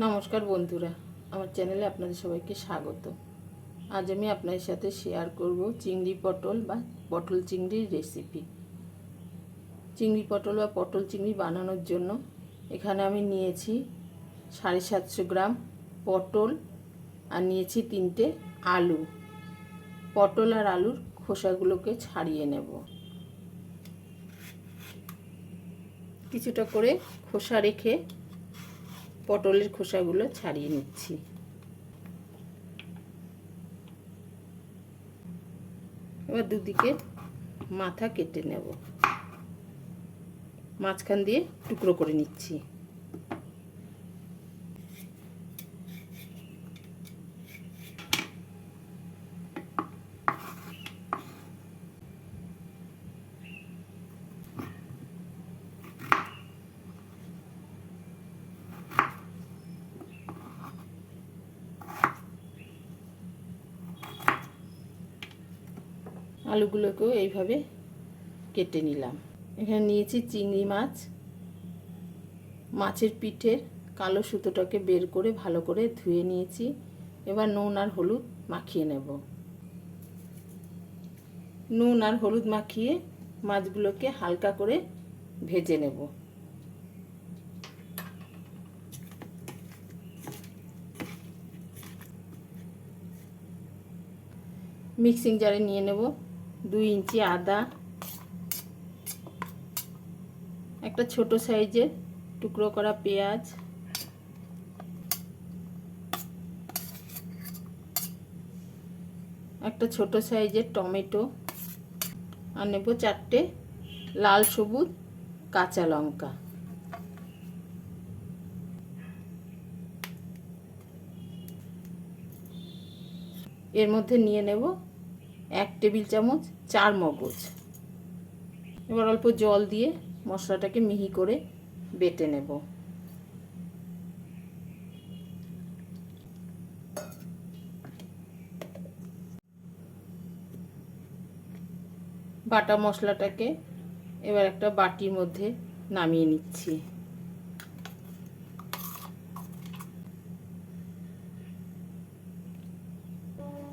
নমস্কার বন্ধুরা, আমার চ্যানেলে আপনাদের সবাইকে স্বাগত। আজ আমি আপনাদের সাথে শেয়ার করব চিংড়ি পটল বা পটল চিংড়ির রেসিপি চিংড়ি পটল বা পটল চিংড়ি বানানোর জন্য এখানে আমি নিয়েছি সাড়ে সাতশো গ্রাম পটল আর নিয়েছি তিনটে আলু। পটল আর আলুর খোসাগুলোকে ছাড়িয়ে নেব। কিছুটা করে খোসা রেখে পটলের খোসাগুলো ছাড়িয়ে নিচ্ছি। এবার দুদিকে মাথা কেটে নেব। মাঝখান দিয়ে টুকরো করে নিচ্ছি। আলুগুলোকেও এইভাবে কেটে নিলাম। এখানে নিয়েছি চিংড়ি মাছ। মাছের পিঠের কালো সুতোটাকে বের করে ভালো করে ধুয়ে নিয়েছি। এবার নুন আর হলুদ মাখিয়ে নেব। নুন আর হলুদ মাখিয়ে মাছগুলোকে হালকা করে ভেজে নেব। মিক্সিং জারে নিয়ে নেব। দুই ইঞ্চি আদা, একটা ছোট সাইজের টুকরো করা পেঁয়াজ, একটা ছোট সাইজের টমেটো, আর নেব চারটে লাল সবুজ কাঁচা লঙ্কা। এর মধ্যে নিয়ে নেব এক টেবিল চামচ, চার মগজ। এবার অল্প জল দিয়ে মশলাটাকে মিহি করে বেটে নেব। বাটা মশলাটাকে এবার একটা বাটির মধ্যে নামিয়ে নিচ্ছি।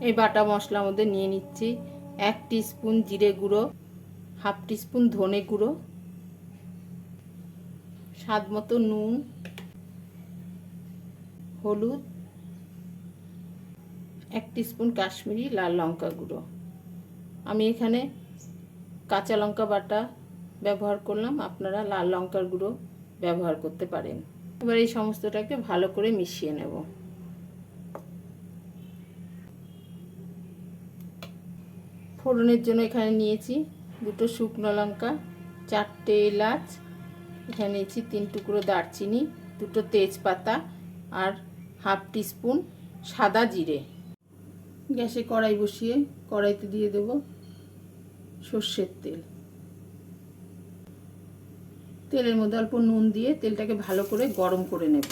এই বাটা মশলার মধ্যে নিয়ে নিচ্ছি এক স্পুন জিরে গুঁড়ো, হাফ স্পুন ধনে গুঁড়ো, স্বাদ মতো নুন, হলুদ, এক স্পুন কাশ্মীরি লাল লঙ্কা গুঁড়ো। আমি এখানে কাঁচা লঙ্কা বাটা ব্যবহার করলাম, আপনারা লাল লঙ্কার গুঁড়ো ব্যবহার করতে পারেন। এবার এই সমস্তটাকে ভালো করে মিশিয়ে নেব। ফোড়নের জন্য এখানে নিয়েছি দুটো শুকনো লঙ্কা, চারটে এলাচ, এখানে নিয়েছি তিন টুকরো দারচিনি, দুটো তেজপাতা আর হাফ টিস্পুন সাদা জিরে। গ্যাসে কড়াই বসিয়ে কড়াইতে দিয়ে দেব সর্ষের তেল। তেলের মধ্যে অল্প নুন দিয়ে তেলটাকে ভালো করে গরম করে নেব।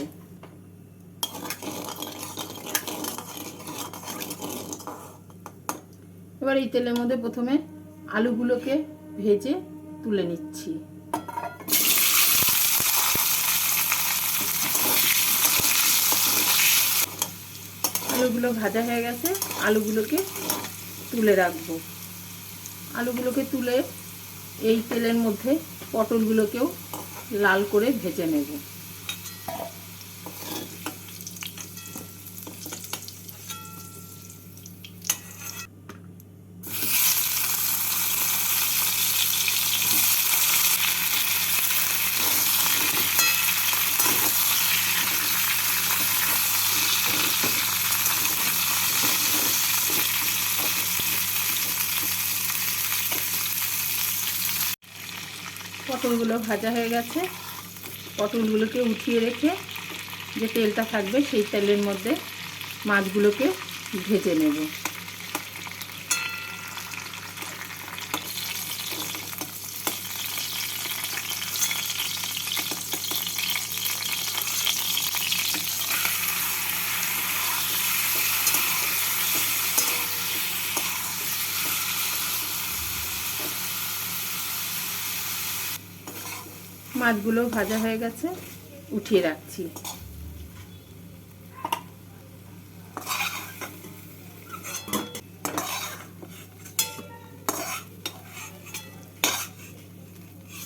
এবার এই তেলের মধ্যে প্রথমে আলুগুলোকে ভেজে তুলে নিচ্ছি। আলুগুলো ভাজা হয়ে গেছে, আলুগুলোকে তুলে রাখব। আলুগুলোকে তুলে এই তেলের মধ্যে পটলগুলোকেও লাল করে ভেজে নেব। পটলগুলো ভাজা হয়ে গেছে। পটলগুলোকে উঠিয়ে রেখে যে তেলটা থাকবে সেই তেলের মধ্যে মাছগুলোকে ভেজে নেব। মাছগুলো ভাজা হয়ে গেছে, উঠিয়ে রাখছি।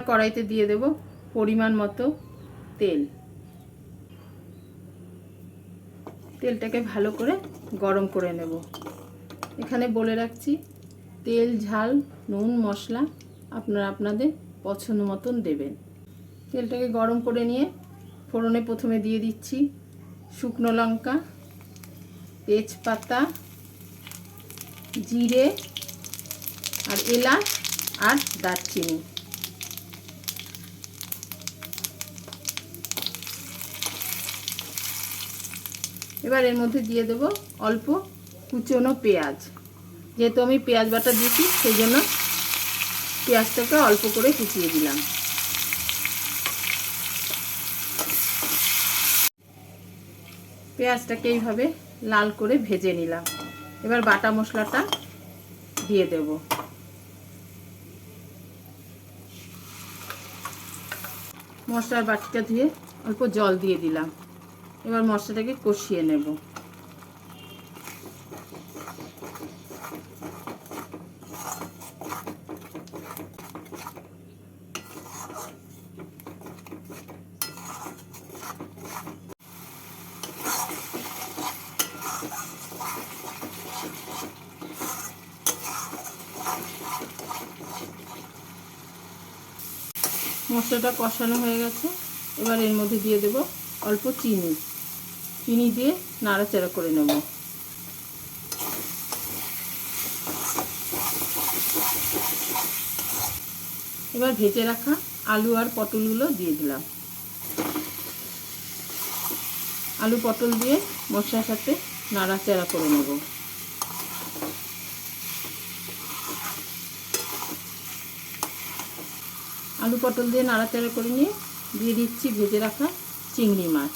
কড়াইতে দিয়ে দেব পরিমাণ মতো তেল। তেলটাকে ভালো করে গরম করে নেব। এখানে বলে রাখছি, তেল, ঝাল, নুন, মশলা আপনারা আপনাদের পছন্দ মতন দেবেন। তেলটাকে গরম করে নিয়ে ফোড়নে প্রথমে দিয়ে দিচ্ছি শুকনো লঙ্কা, তেজপাতা, জিরে আর এলাচ আর দারচিনি। এবার এর মধ্যে দিয়ে দেব অল্প কুচনো পেঁয়াজ। যেহেতু আমি পেঁয়াজ বাটা দিয়েছি, সেই জন্য পেঁয়াজটাকে অল্প করে কুচিয়ে দিলাম। পেঁয়াজটাকে এইভাবে লাল করে ভেজে নিলাম। এবার বাটা মশলাটা দিয়ে দেব। মশলার বাটিটা ধুয়ে অল্প জল দিয়ে দিলাম। এবার মশলাটাকে কষিয়ে নেব। মশলাটা কষানো হয়ে গেছে। এবার এর মধ্যে দিয়ে দেব অল্প চিনি। চিনি দিয়ে নাড়াচাড়া করে নেব। এবার ভেজে রাখা আলু আর পটলগুলো দিয়ে দিলাম। আলু পটল দিয়ে মশলার সাথে নাড়াচাড়া করে নেব। আলু পটল দিয়ে নাড়াচাড়া করে নিয়ে দিয়ে দিচ্ছি ভেজে রাখা চিংড়ি মাছ।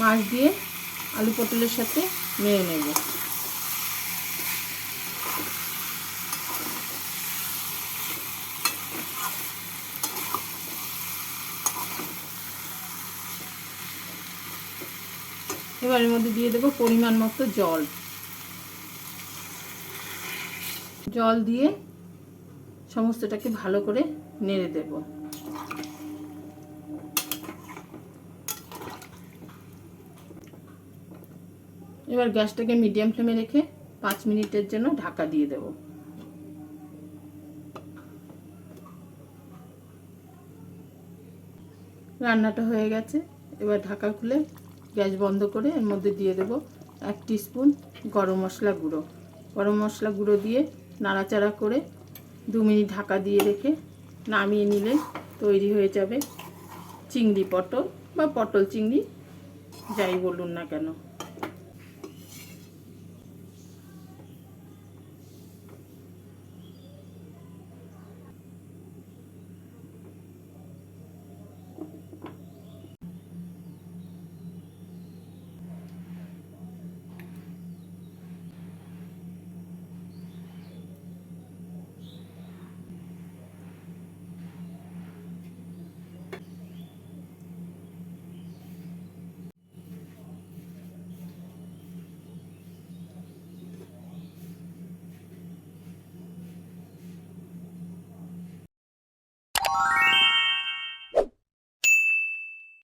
মাছ দিয়ে আলু পটলের সাথে মেরে নেব। এবার এর মধ্যে দিয়ে দেবো পরিমাণ মতো জল। জল দিয়ে সমস্তটাকে ভালো করে নেড়ে দেব। এবার গ্যাসটাকে মিডিয়াম ফ্লেমে রেখে পাঁচ মিনিটের জন্য ঢাকা দিয়ে দেব। রান্নাটা হয়ে গেছে। এবার ঢাকা খুলে গ্যাস বন্ধ করে এর মধ্যে দিয়ে দেব এক স্পুন গরম মশলা গুঁড়ো। গরম মশলা গুঁড়ো দিয়ে নাড়াচাড়া করে দু মিনিট ঢাকা দিয়ে রেখে নামিয়ে নিলে তৈরি হয়ে যাবে চিংড়ি পটল বা পটল চিংড়ি, যাই বলুন না কেন।